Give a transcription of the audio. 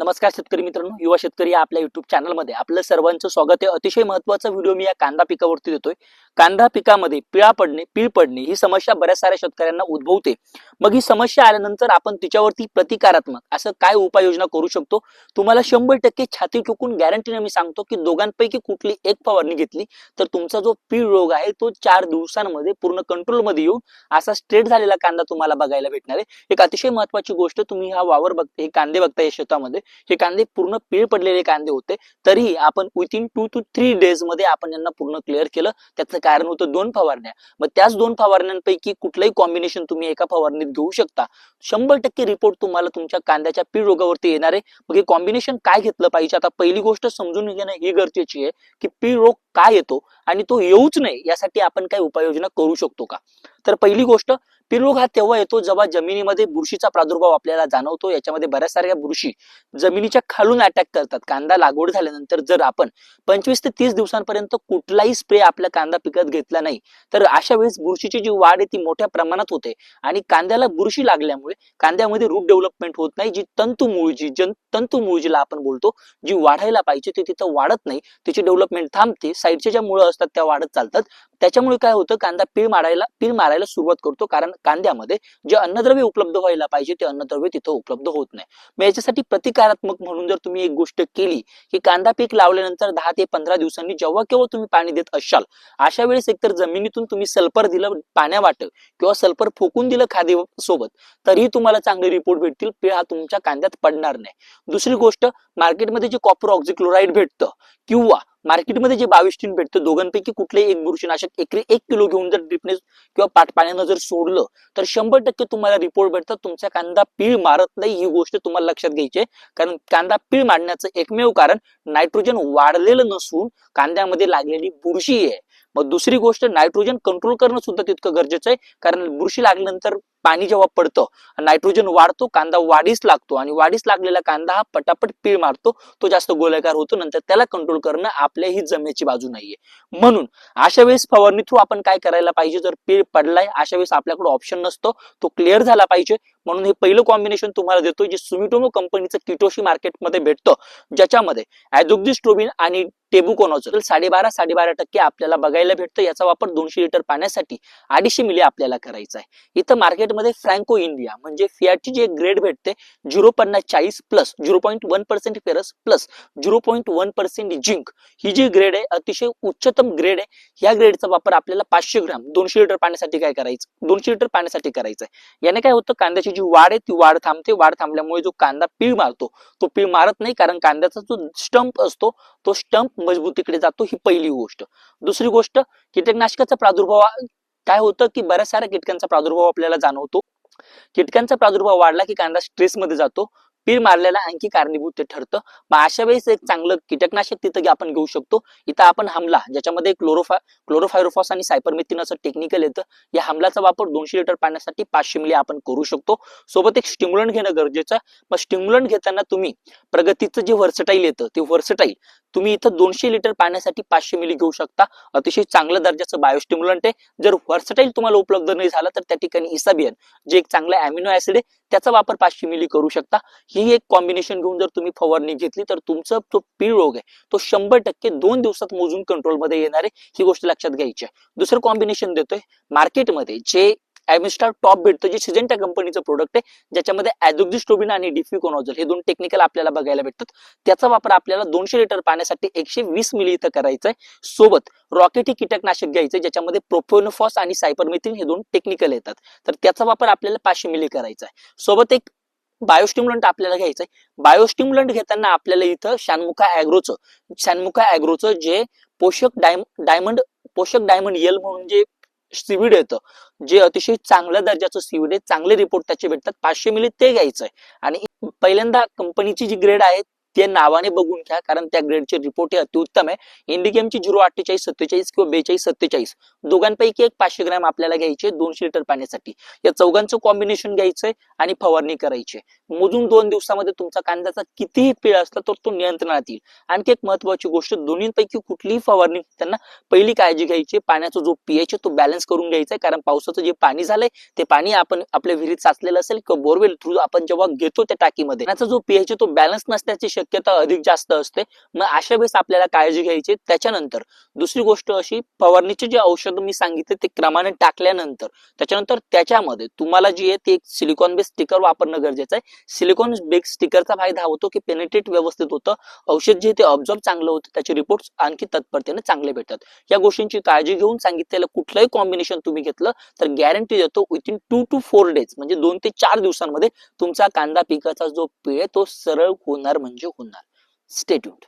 नमस्कार शेतकरी मित्रांनो युवा शेतकरी या आपल्या युट्यूब चॅनलमध्ये आपलं सर्वांचं स्वागत आहे. अतिशय महत्त्वाचा व्हिडिओ मी या कांदा पिकावरती देतोय. कांदा पिकामध्ये पिळा पडणे पीळ पडणे ही समस्या बऱ्याच साऱ्या शेतकऱ्यांना उद्भवते. मग ही समस्या आल्यानंतर आपण तिच्यावरती प्रतिकारात्मक असं काय उपाययोजना करू शकतो? तुम्हाला शंभर टक्के छाती चुकून गॅरंटीने मी सांगतो की दोघांपैकी कुठली एक फवारणी घेतली तर तुमचा जो पीळ रोग आहे तो चार दिवसांमध्ये पूर्ण कंट्रोलमध्ये येऊन असा स्ट्रेट झालेला कांदा तुम्हाला बघायला भेटणार आहे. एक अतिशय महत्वाची गोष्ट तुम्ही हा वावर बघता हे कांदे बघता या शेतामध्ये. हे कांदे पूर्ण पीळ पडलेले कांदे होते. तरीही आपण विथिन टू टू थ्री डेजमध्ये आपण यांना पूर्ण क्लिअर केलं. त्याचं कारण होतं दोन फवारण्या. मग त्याच दोन फवारण्यांपैकी कुठलंही कॉम्बिनेशन तुम्ही एका फवारणीत घेऊ शकता. शंभर टक्के रिपोर्ट तुम्हाला तुमच्या कांद्याच्या पीळ रोगावरती येणार आहे. मग हे कॉम्बिनेशन काय घेतलं पाहिजे? आता पहिली गोष्ट समजून घेणं ही गरजेची आहे की पीळ रोग काय येतो? आणि तो येऊच नाही यासाठी आपण काय उपाययोजना करू शकतो का? तर पहिली गोष्ट पिरुग हा तेव्हा येतो जेव्हा जमिनीमध्ये बुरशीचा प्रादुर्भाव आपल्याला जाणवतो. याच्यामध्ये बऱ्याच साऱ्या बुरशी जमिनीच्या खालून अटॅक करतात. कांदा लागवड झाल्यानंतर जर आपण पंचवीस ते तीस दिवसांपर्यंत कुठलाही स्प्रे आपल्या कांदा पिकत घेतला नाही तर अशा वेळेस बुरशीची जी वाढ आहे ती मोठ्या प्रमाणात होते. आणि कांद्याला बुरशी लागल्यामुळे कांद्यामध्ये रूट डेव्हलपमेंट होत नाही. जी तंतुमूळ जी जन तंतुमूळ जिला आपण बोलतो जी वाढायला पाहिजे ती तिथं वाढत नाही. तिची डेव्हलपमेंट थांबते. साईडच्या ज्या मुळं असतात त्या वाढत चालतात. त्याच्यामुळे काय होतं कांदा पीळ मारायला पीळ मारायला सुरुवात करतो. कारण कांद्यामध्ये जे अन्नद्रव्य उपलब्ध व्हायला पाहिजे ते अन्नद्रव्य तिथं उपलब्ध होत नाही. मग याच्यासाठी प्रतिकारात्मक म्हणून जर तुम्ही एक गोष्ट केली की कांदा पीक लावल्यानंतर दहा ते पंधरा दिवसांनी जेव्हा केव्हा तुम्ही पाणी देत असाल अशा वेळेस एकतर जमिनीतून तुम्ही सल्फर दिलं पाण्या पाण्यावाट किंवा सल्फर फोकून दिलं खादी सोबत तरीही तुम्हाला चांगले रिपोर्ट भेटतील. पीळ हा तुमच्या कांद्यात पडणार नाही. दुसरी गोष्ट मार्केटमध्ये जे कॉपर ऑक्झिक्लोराईड भेटतं किंवा मार्केटमध्ये जे बावीस टीन भेटतं दोघांपैकी कुठलेही एक बुरशीनाशक एकरी एक किलो घेऊन जर ड्रिपने किंवा पाट पाण्यानं जर सोडलं तर शंभर टक्के तुम्हाला रिपोर्ट भेटतात. तुमचा कांदा पीळ मारत नाही ही गोष्ट तुम्हाला लक्षात घ्यायची आहे. कारण कांदा पीळ मारण्याचं एकमेव कारण नायट्रोजन वाढलेलं नसून कांद्यामध्ये लागलेली बुरशी आहे. मग दुसरी गोष्ट नायट्रोजन कंट्रोल करणं सुद्धा तितकं गरजेचं आहे. कारण बुरशी लागल्यानंतर पाणी जेव्हा पडतं नायट्रोजन वाढतो कांदा वाढीस लागतो आणि वाढीस लागलेला कांदा हा पटापट पीळ मारतो तो जास्त गोलाकार होतो नंतर त्याला कंट्रोल करणं आपल्याही जमेची बाजू नाहीये. म्हणून अशा वेळेस फवारणी थ्रू आपण काय करायला पाहिजे? जर पीळ पडलाय अशा वेळेस आपल्याकडे ऑप्शन नसतो तो क्लिअर झाला पाहिजे. म्हणून हे पहिलं कॉम्बिनेशन तुम्हाला देतो जे सुमिटोमो कंपनीचं किटोशी मार्केटमध्ये भेटतं ज्याच्यामध्ये ॲझोक्झिस्ट्रोबिन आणि टेबुकोनॉझल साडेबारा साडेबारा टक्के आपल्याला बघायला भेटतं. याचा वापर दोनशे लिटर पाण्यासाठी अडीचशे मिली आपल्याला करायचा आहे. इथं मार्केट मार्केटमध्ये फ्रँको इंडिया म्हणजे फियाटची जी ग्रेड भेटते झिरो पन्नास चाळीस plus zero point one percent ferrous plus zero point one percent zinc. ही जी ग्रेड आहे अतिशय उच्चतम ग्रेड आहे. या ग्रेडचा वापर आपल्याला पाचशे ग्राम दोनशे लिटर पाण्यासाठी काय करायचं? दोनशे लिटर पाण्यासाठी करायचं आहे याने काय होतं कांद्याची जी वाढ आहे ती वाढ थांबते. वाढ थांबल्यामुळे जो कांदा पीळ मारतो तो पीळ मारत नाही कारण कांद्याचा जो स्टंप असतो तो स्टंप मजबूतीकडे जातो ही पहिली गोष्ट. दुसरी गोष्ट कीटकनाशकाचा प्रादुर्भाव काय होतं की बऱ्याच साऱ्या कीटकांचा प्रादुर्भाव आपल्याला जाणवतो. कीटकांचा प्रादुर्भाव वाढला की कांदा स्ट्रेसमध्ये जातो. पीर मारल्याला आणखी कारणीभूत ते ठरतं. मग अशा वेळेस एक चांगलं कीटकनाशक तिथं आपण घेऊ शकतो. इथं आपण हमला ज्याच्यामध्ये क्लोरोफा क्लोरोफायरोफॉस आणि सायपरमेथिन असं टेक्निकल येतं. या हमलाचा वापर दोनशे लिटर पाण्यासाठी पाचशे मिली आपण करू शकतो. सोबत एक स्टिम्युलंट घेणं गरजेचं आहे. मग स्टिम्युलंट घेताना तुम्ही प्रगतीचं जे व्हर्सटाईल येतं ते व्हर्सटाईल तुम्ही इथं दोनशे लिटर पाण्यासाठी पाचशे मिली घेऊ शकता. अतिशय चांगल्या दर्जाचं बायोस्टिम्युलंट आहे. जर व्हर्सटाईल तुम्हाला उपलब्ध नाही झाला तर त्या ठिकाणी इसाबियन जे एक चांगलं अॅमिनो ऍसिड आहे त्याचा वापर पाचशे मिली करू शकता. ही एक कॉम्बिनेशन घेऊन जर तुम्ही फवारणी घेतली तर तुमचा जो पीळ रोग आहे तो शंभर टक्के दोन दिवसात मोजून कंट्रोलमध्ये येणार आहे. ही गोष्ट लक्षात घ्यायची आहे. दुसरं कॉम्बिनेशन देतोय. मार्केटमध्ये जे ॲमिस्टार टॉप भेटतो जे सिजेंटा कंपनीचं प्रोडक्ट आहे ज्याच्यामध्ये ॲझोक्झिस्टोबिन आणि डिफ्युकोनॉझल हे दोन टेक्निकल आपल्याला बघायला भेटतात. त्याचा वापर आपल्याला दोनशे लिटर पाण्यासाठी एकशे वीस मिली इथं करायचंय आहे. सोबत रॉकेट ही कीटकनाशक घ्यायचं ज्याच्यामध्ये प्रोफोनफॉस आणि सायपरमिथिन हे दोन टेक्निकल येतात. तर त्याचा वापर आपल्याला पाचशे मिली करायचा आहे. सोबत एक बायोस्टिम्युलंट आपल्याला घ्यायचंय बायोस्टिम्युलंट घेताना आपल्याला इथं शानमुखा अॅग्रोचं शानमुखा अॅग्रोचं जे पोषक डायम डायमंड पोषक डायमंड येल म्हणून जे सिविड येतं जे अतिशय चांगल्या दर्जाचं सिविड आहे चांगले रिपोर्ट त्याचे भेटतात. पाचशे मिली ते घ्यायचंय. आणि पहिल्यांदा कंपनीची जी ग्रेड आहे ते नावाने बघून घ्या कारण त्या ग्रेडचे रिपोर्ट हे अतिउत्तम आहे. इंडिगेमची झिरो अठ्ठेचाळीस सत्तेचाळीस किंवा बेचाळीस सत्तेचाळीस. दोघांपैकी एक पाचशे ग्रॅम आपल्याला घ्यायचे दोनशे लिटर पाण्यासाठी. या चौघांचं कॉम्बिनेशन घ्यायचंय आणि फवारणी करायची आहे. मोजून दोन दिवसामध्ये तुमचा कांद्याचा कितीही पिळ असला तर तो नियंत्रणात येईल. आणखी एक महत्वाची गोष्ट दोन्हीपैकी कुठलीही फवारणी त्यांना पहिली काळजी घ्यायची पाण्याचा जो पीएच तो बॅलन्स करून घ्यायचा आहे कारण पावसाचं जे पाणी झालंय ते पाणी आपण आपल्या विहिरीत साचलेलं असेल किंवा बोरवेल थ्रू आपण जेव्हा घेतो त्या टाकीमध्ये. त्याचा जो पीएच तो बॅलन्स नसण्याची शक्यता अधिक जास्त असते. मग अशा वेळेस आपल्याला काळजी घ्यायची. त्याच्यानंतर दुसरी गोष्ट अशी फवारणीचे जे औषध मी सांगितले ते क्रमाने टाकल्यानंतर त्याच्यानंतर त्याच्यामध्ये तुम्हाला जी आहे ते एक सिलिकॉन बेस स्टिकर वापरणं गरजेचं आहे. सिलिकॉन बेस स्टिकरचा फायदा होतो की पेनिट्रेट व्यवस्थित होतं. औषध जे ते ऑब्झर्व चांगलं होतं. त्याचे रिपोर्ट आणखी तत्परतेने चांगले भेटतात. या गोष्टींची काळजी घेऊन सांगितलेलं कुठलंही कॉम्बिनेशन तुम्ही घेतलं तर गॅरंटी देतो within two two four days म्हणजे दोन ते चार दिवसांमध्ये तुमचा कांदा पिकाचा जो पिळ आहे तो सरळ होणार म्हणजे होणार स्टेट्यूट